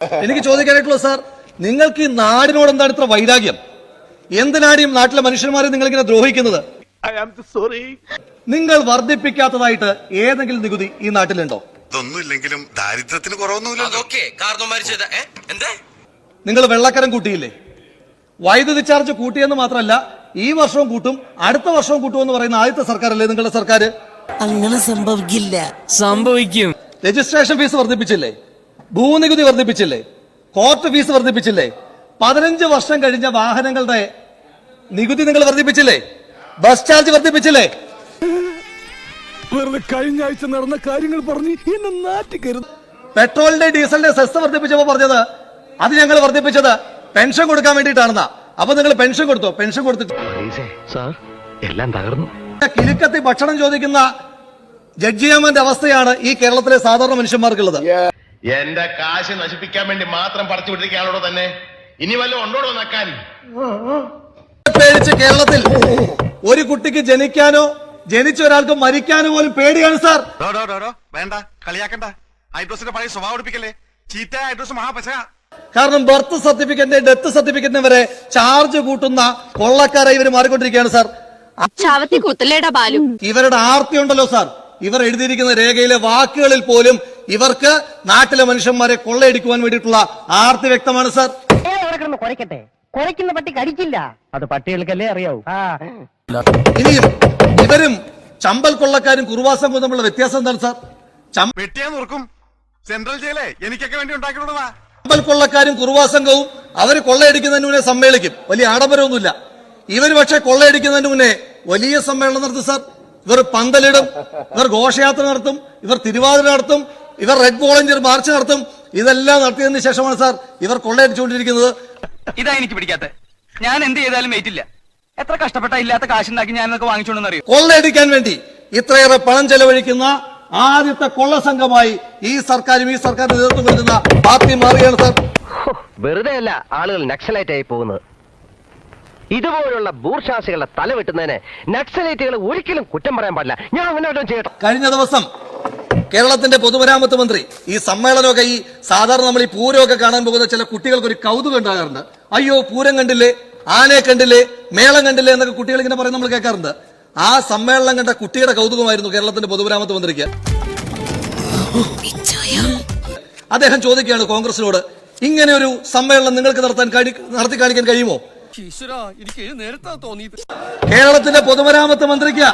എനിക്ക് ചോദിക്കാനായിട്ടുള്ളത് സാർ നിങ്ങൾക്ക് ഈ നാടിനോട് എന്താണ് ഇത്ര വൈരാഗ്യം? എന്തിനാണ് ഈ നാട്ടിലെ മനുഷ്യന്മാരെ നിങ്ങൾ ഇങ്ങനെ ദ്രോഹിക്കുന്നത് നിങ്ങൾ വർദ്ധിപ്പിക്കാത്തതായിട്ട് ഏതെങ്കിലും നികുതി ഈ നാട്ടിലുണ്ടോ? ഇതൊന്നുമില്ലെങ്കിലും ദാരിദ്ര്യത്തിന് കുറവൊന്നുമില്ലല്ലോ. നിങ്ങൾ വെള്ളക്കരം കൂട്ടിയില്ലേ? വൈദ്യുതി ചാർജ് കൂട്ടിയെന്ന് മാത്രമല്ല ഈ വർഷവും കൂട്ടും അടുത്ത വർഷവും കൂട്ടുമെന്ന് പറയുന്ന ആദ്യത്തെ സർക്കാരല്ലേ നിങ്ങളുടെ സർക്കാർ അങ്ങനെ സംഭവിക്കില്ല. സംഭവിക്കും. രജിസ്ട്രേഷൻ ഫീസ് വർദ്ധിപ്പിച്ചില്ലേ? ഭൂനികുതി വർദ്ധിപ്പിച്ചില്ലേ? Court fees വർദ്ധിപ്പിച്ചില്ലേ? പതിനഞ്ച് വർഷം കഴിഞ്ഞ വാഹനങ്ങളുടെ നികുതി നിങ്ങൾ വർദ്ധിപ്പിച്ചില്ലേ? Bus charge വർദ്ധിപ്പിച്ചില്ലേ? വെറുതെ കഴിഞ്ഞ ആഴ്ച നടന്ന കാര്യങ്ങൾ പറഞ്ഞ് എന്നെ പെട്രോളിന്റെ ഡീസലിന്റെ സെസ് വർദ്ധിപ്പിച്ചപ്പോ പറഞ്ഞത് അത് ഞങ്ങൾ വർദ്ധിപ്പിച്ചത് പെൻഷൻ കൊടുക്കാൻ വേണ്ടിയിട്ടാണെന്നാ. അപ്പൊ നിങ്ങൾ പെൻഷൻ കൊടുത്തോ? പെൻഷൻ കൊടുത്തിട്ട് എല്ലാം തകർന്നു. കിലുക്കത്തി ഭക്ഷണം ചോദിക്കുന്ന ജഡ്ജിയാമന്റെ അവസ്ഥയാണ് ഈ കേരളത്തിലെ സാധാരണ മനുഷ്യന്മാർക്കുള്ളത്. എന്റെ കാശ് നശിപ്പിക്കാൻ വേണ്ടി മാത്രം പറിച്ചു വിട്ടിരിക്കുകയാണോ തന്നെ ഇനി വല്ല ഉണ്ടോടോ നക്കാൻ? പേടിച്ച് കേരളത്തിൽ ഒരു കുട്ടിക്ക് ജനിക്കാനോ ജനിച്ച ഒരാൾക്ക് മരിക്കാനോ പോലും പേടിയാണ് സാർ. വേണ്ട കളിയാക്കണ്ട. ഹൈഡ്രോസിന്റെ പഴയ സ്വഭാവം എടുപ്പിക്കല്ലേ ചീത്ത ഹൈഡ്രോസ് മഹാപശ കാരണം ബർത്ത് സർട്ടിഫിക്കറ്റിന്റെ ഡെത്ത് സർട്ടിഫിക്കറ്റിന് വരെ ചാർജ് കൂട്ടുന്ന കൊള്ളക്കാരെ ഇവർ മാറിക്കൊണ്ടിരിക്കുകയാണ് സാർ. ചാവത്തി കുത്തലേടാ ബാലു. ഇവരുടെ ആർത്തി ഉണ്ടല്ലോ സാർ. ഇവർ എഴുതിയിരിക്കുന്ന രേഖയിലെ വാക്കുകളിൽ പോലും ഇവർക്ക് നാട്ടിലെ മനുഷ്യന്മാരെ കൊള്ളയടിക്കുവാൻ വേണ്ടിയിട്ടുള്ള ആർത്തി വ്യക്തമാണ് സാർ. കുറയ്ക്കട്ടെ കുറയ്ക്കുന്ന പട്ടി കടിക്കില്ല അത് പട്ടികൾക്കല്ലേ അറിയാവൂ. ഇനിയും ഇവരും ചമ്പൽ കൊള്ളക്കാരും കുറുവാസം തമ്മിലുള്ള വ്യത്യാസം എന്താണ് സാർ? സെൻട്രൽ ജയിലേ എനിക്കൊക്കെ വേണ്ടി ഉണ്ടാക്കിയിട്ടുള്ളതാ ചമ്പൽ കൊള്ളക്കാരും കുറുവാസംഘവും അവർ കൊള്ളയടിക്കുന്നതിന് മുന്നേ സമ്മേളിക്കും. വലിയ ആഡംബരമൊന്നുമില്ല. ഇവർ പക്ഷെ കൊള്ളയടിക്കുന്നതിന് മുന്നേ വലിയ സമ്മേളനം നടത്തും സാർ. ഇവർ പന്തലിടും ഇവർ ഘോഷയാത്ര നടത്തും ഇവർ തിരുവാതിര നടത്തും ഇവർ റെഡ് വോളണ്ടിയർ മാർച്ച് നടത്തും. ഇതെല്ലാം നടത്തിയതിന് ശേഷമാണ് സാർ ഇവർ കൊള്ളയടിച്ചുകൊണ്ടിരിക്കുന്നത് ഇതാ എനിക്ക് പിടിക്കാത്ത. ഞാൻ എന്ത് ചെയ്താലും വെയിറ്റില്ല എത്ര കഷ്ടപ്പെട്ട ഇല്ലാത്ത കാശുണ്ടാക്കി ഞാൻ എന്നൊക്കെ വാങ്ങിച്ചോണ്ടെന്ന് അറിയോ കൊള്ളയടിക്കാൻ വേണ്ടി ഇത്രയേറെ പണം ചെലവഴിക്കുന്ന ആദ്യത്തെ കൊള്ള സംഘമായി ഈ സർക്കാരും ഈ സർക്കാർ നേതൃത്വം നൽകുന്ന പാർട്ടി മാറുകയാണ് സാർ. വെറുതെ അല്ല ആളുകൾ നക്സലൈറ്റ് ആയി പോകുന്നത്. ഇതുപോലുള്ള ബൂർഷാസികളുടെ തല വെട്ടുന്നതിന് നക്സലൈറ്റുകൾ ഒരിക്കലും കുറ്റം പറയാൻ പാടില്ല. ഞാൻ അങ്ങനെ ചെയ്യട്ടെ. കഴിഞ്ഞ ദിവസം കേരളത്തിന്റെ പൊതുമരാമത്ത് മന്ത്രി ഈ സമ്മേളനമൊക്കെ ഈ സാധാരണ നമ്മൾ ഈ പൂരമൊക്കെ കാണാൻ പോകുന്ന ചില കുട്ടികൾക്ക് ഒരു കൗതുകം ഉണ്ടാകാറുണ്ട്. അയ്യോ പൂരം കണ്ടില്ലേ ആനയെ കണ്ടില്ലേ മേളം കണ്ടില്ലേ എന്നൊക്കെ കുട്ടികൾ ഇങ്ങനെ പറയുന്നത് നമ്മൾ കേൾക്കാറുണ്ട്. ആ സമ്മേളനം കണ്ട കുട്ടിയുടെ കൗതുകമായിരുന്നു കേരളത്തിന്റെ പൊതുമരാമത്ത് മന്ത്രിക്ക്. അദ്ദേഹം ചോദിക്കുകയാണ് കോൺഗ്രസിനോട് ഇങ്ങനെ ഒരു സമ്മേളനം നിങ്ങൾക്ക് നടത്താൻ നടത്തി കാണിക്കാൻ കഴിയുമോ? കേരളത്തിന്റെ പൊതുമരാമത്ത് മന്ത്രിക്ക്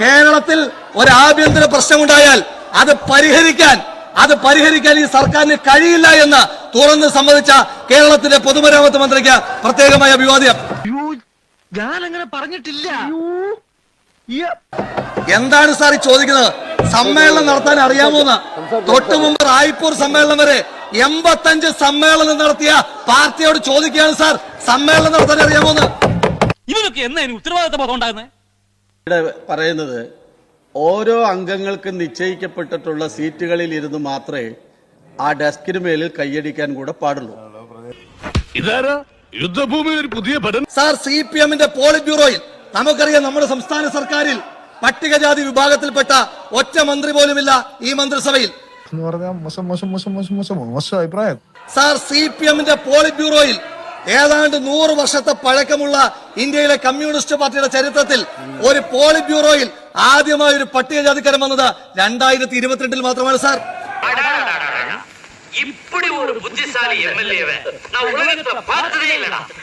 കേരളത്തിൽ ഒരു ആഭ്യന്തര പ്രശ്നമുണ്ടായാൽ അത് പരിഹരിക്കാൻ അത് പരിഹരിക്കാൻ ഈ സർക്കാരിന് കഴിയില്ല എന്ന് തുറന്ന് സമ്മതിച്ച കേരളത്തിലെ പൊതുമരാമത്ത് മന്ത്രിക്ക് പ്രത്യേകമായ അഭിവാദ്യം. ഞാൻ അങ്ങനെ പറഞ്ഞിട്ടില്ല. എന്താണ് സാർ ഈ ചോദിക്കുന്നത്? സമ്മേളനം നടത്താൻ അറിയാമോന്ന് തൊട്ടു മുമ്പ് റായ്പൂർ സമ്മേളനം വരെ എൺപത്തഞ്ച് സമ്മേളനം നടത്തിയ പാർട്ടിയോട് ചോദിക്കുകയാണ് സാർ. സമ്മേളനം നടത്താൻ അറിയാമോന്ന് ഇവനൊക്കെ എന്നാ ഉത്തരവാദിത്ത ബോധം ഉണ്ടാകുന്നത് പറയുന്നത് ഓരോ അംഗങ്ങൾക്ക് നിശ്ചയിക്കപ്പെട്ടിട്ടുള്ള സീറ്റുകളിൽ ഇരുന്ന് മാത്രമേ ആ ഡെസ്കിന് മേലിൽ കൈയടിക്കാൻ കൂടെ പാടുള്ളൂ. യുദ്ധഭൂമിയിൽ പുതിയ പഠനം സാർ സി പി എമ്മിന്റെ പോളിറ്റ് ബ്യൂറോയിൽ നമുക്കറിയാം നമ്മുടെ സംസ്ഥാന സർക്കാരിൽ പട്ടികജാതി വിഭാഗത്തിൽപ്പെട്ട ഒറ്റ മന്ത്രി പോലുമില്ല ഈ മന്ത്രിസഭയിൽ. എന്ന് പറഞ്ഞാൽ മോശം മോശം മോശം മോശം മോശം മോശം അഭിപ്രായം. സാർ സി പി എമ്മിന്റെ പോളിറ്റ് ബ്യൂറോയിൽ ഏതാണ്ട് നൂറ് വർഷത്തെ പഴക്കമുള്ള ഇന്ത്യയിലെ കമ്മ്യൂണിസ്റ്റ് പാർട്ടിയുടെ ചരിത്രത്തിൽ ഒരു പോളിറ്റ് ബ്യൂറോയിൽ ആദ്യമായി ഒരു പട്ടികജാതിക്കാരൻ വന്നത് രണ്ടായിരത്തി ഇരുപത്തിരണ്ടിൽ മാത്രമാണ് സാർ இப்படி ஒரு புத்திசாலி எம்எல்ஏவை நான் உலகத்துல பார்த்ததே இல்லடா